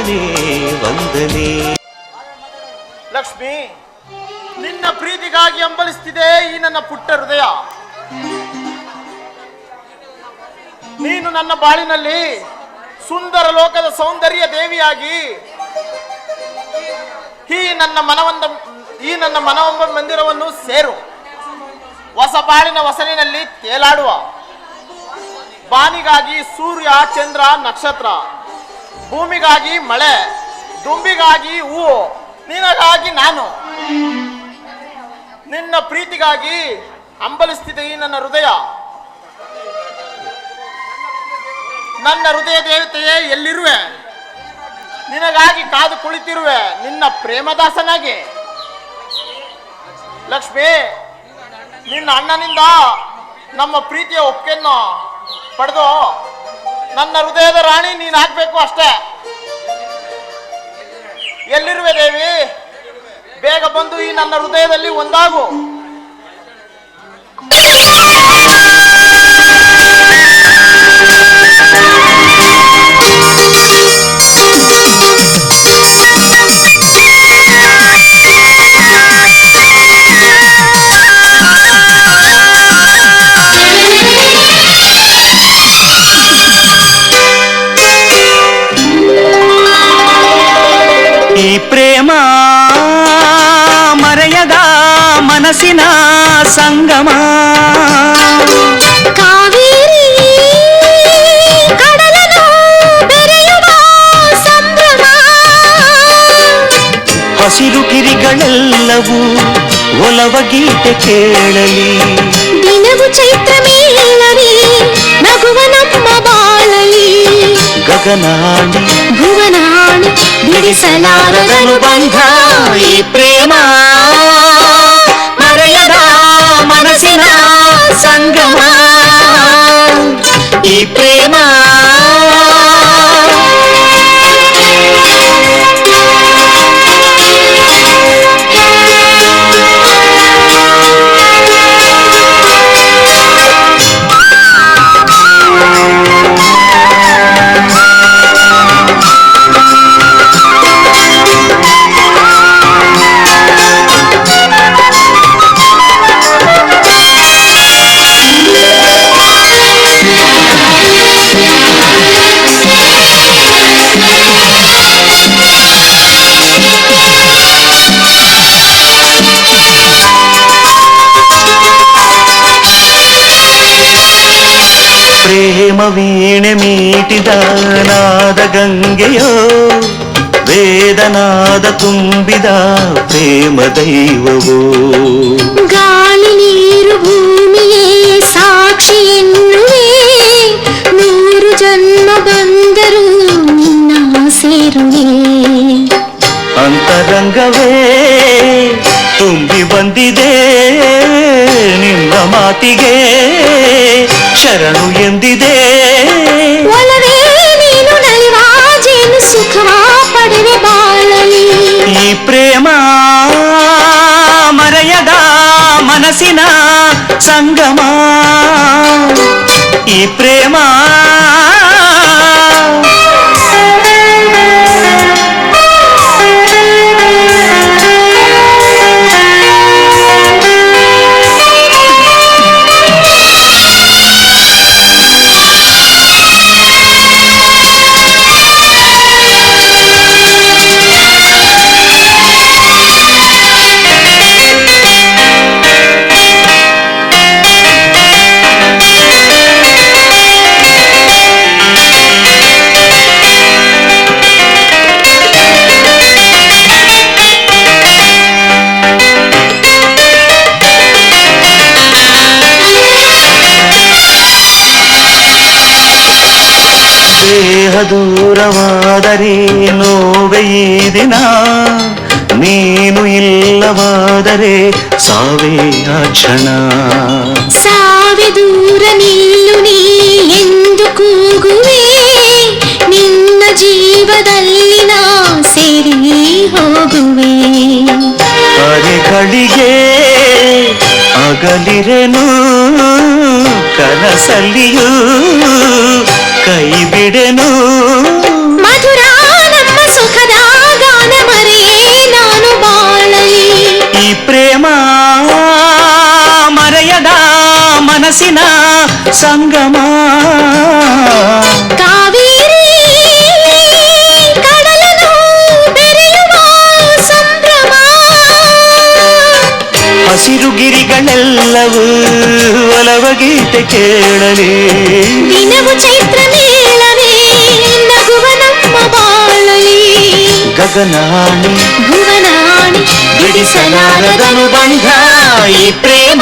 ವಂದನೆ ವಂದನೆ. ಲಕ್ಷ್ಮಿ, ನಿನ್ನ ಪ್ರೀತಿಗಾಗಿ ಹಂಬಲಿಸ್ತಿದೆ ಈ ನನ್ನ ಪುಟ್ಟ ಹೃದಯ. ನೀನು ನನ್ನ ಬಾಳಿನಲ್ಲಿ ಸುಂದರ ಲೋಕದ ಸೌಂದರ್ಯ ದೇವಿಯಾಗಿ ಈ ನನ್ನ ಮನವಂದ, ಈ ನನ್ನ ಮನವಂಬ ಮಂದಿರವನ್ನು ಸೇರು. ಹೊಸ ಬಾಳಿನ ವಸನಿನಲ್ಲಿ ತೇಲಾಡುವ. ಬಾನಿಗಾಗಿ ಸೂರ್ಯ, ಚಂದ್ರ, ನಕ್ಷತ್ರ. ಭೂಮಿಗಾಗಿ ಮಳೆ, ದುಂಬಿಗಾಗಿ ಹೂವು, ನಿನಗಾಗಿ ನಾನು. ನಿನ್ನ ಪ್ರೀತಿಗಾಗಿ ಹಂಬಲಿಸ್ತಿದೆ ಈ ನನ್ನ ಹೃದಯ. ನನ್ನ ಹೃದಯ ದೇವತೆಯೇ, ಎಲ್ಲಿರುವೆ? ನಿನಗಾಗಿ ಕಾದು ಕುಳಿತಿರುವೆ, ನಿನ್ನ ಪ್ರೇಮದಾಸನಾಗಿ. ಲಕ್ಷ್ಮಿ, ನಿನ್ನ ಅಣ್ಣನಿಂದ ನಮ್ಮ ಪ್ರೀತಿಯ ಒಕ್ಕೆಯನ್ನು ಪಡೆದು ನನ್ನ ಹೃದಯದ ರಾಣಿ ನೀನ್ ಆಗ್ಬೇಕು ಅಷ್ಟೇ. ಎಲ್ಲಿರುವೆ ದೇವಿ? ಬೇಗ ಬಂದು ಈ ನನ್ನ ಹೃದಯದಲ್ಲಿ ಒಂದಾಗು. ಮನಸ್ಸಿನ ಸಂಗಮ ಕಾವೇರಿ ಕಡಲನು ಬೆರೆಯುವ ಸಂಭ್ರಮ ಹಸಿರು ಗಿರಿಗಳೆಲ್ಲವೂ ಒಲವ ಗೀತೆ ಕೇಳಲಿ ದಿನವು ಚೈತ್ರ ಮೇಳವಿ ನಗುವ ನಮ್ಮ ಬಾಳಲಿ ಗಗನಾಡಿ ಭುವನಾಣಿ ಬಿಡಿಸಲಾರದನು ಬಂಧ ಈ ಪ್ರೇಮ ಮರೆಯದ மனசினா சங்கமா? ಪ್ರೇಮ ವೀಣೆ ಮೀಟಿದ ನಾದ ಗಂಗೆಯೋ ವೇದನಾದ ತುಂಬಿದ ಪ್ರೇಮ ದೈವವೋ. ಗಾಳಿ ನೀರು ಭೂಮಿಯೇ ಸಾಕ್ಷಿ ಎನ್ನುವೆ ನೂರು ಜನ್ಮ ಬಂದರೂ ನಿನ್ನ ಸೇರುವೆ. ಅಂತರಂಗವೇ ತುಂಬಿ ಬಂದಿದೆ ನಿನ್ನ ಮಾತಿಗೆ ಶರಣು ಎಂದಿದೆ ಒಲವೇ ನೀನು ನಲಿವ ಜೇನು ಸುಖವ ಪಡೆವೆ ಬಾಳಲಿ ಈ ಪ್ರೇಮ ಮರೆಯದ ಮನಸ್ಸಿನ ಸಂಗಮ ಈ ಪ್ರೇಮ ದೇಹ ದೂರವಾದರೆ ನೋವೆ ದಿನ. ನೀನು ಇಲ್ಲವಾದರೆ ಸಾವೇ ಆ ಕ್ಷಣ. ಸಾವೆ ದೂರ ನಿಲ್ಲು ನೀ ಎಂದು ಕೂಗುವೆ. ನಿನ್ನ ಜೀವದಲ್ಲಿ ನಾ ಸೇರಿ ಹೋಗುವೆ. ಅರೆಗಳಿಗೆ ಅಗಲಿರೆನು ಕನಸಲ್ಲಿಯೂ ಕೈಬಿಡೆನು ಮಧುರಾನಮ್ಮ ಸುಖದ ಗಾನ ಮರೆಯೇ ನಾನು ಬಾಳಲಿ ಈ ಪ್ರೇಮ ಮರೆಯದ ಮನಸ್ಸಿನ ಸಂಗಮ ಹಸಿರುಗಿರಿಗಳೆಲ್ಲವೂ ಒಲವಗೀತೆ ಕೇಳಲಿ ದಿನವು ಚೈತ್ರ ಗಗನಾಣಿ ಭುವನಾಣಿ ಬಿಡಿಸಲಾರದನು ಬಂಧ ಈ ಪ್ರೇಮ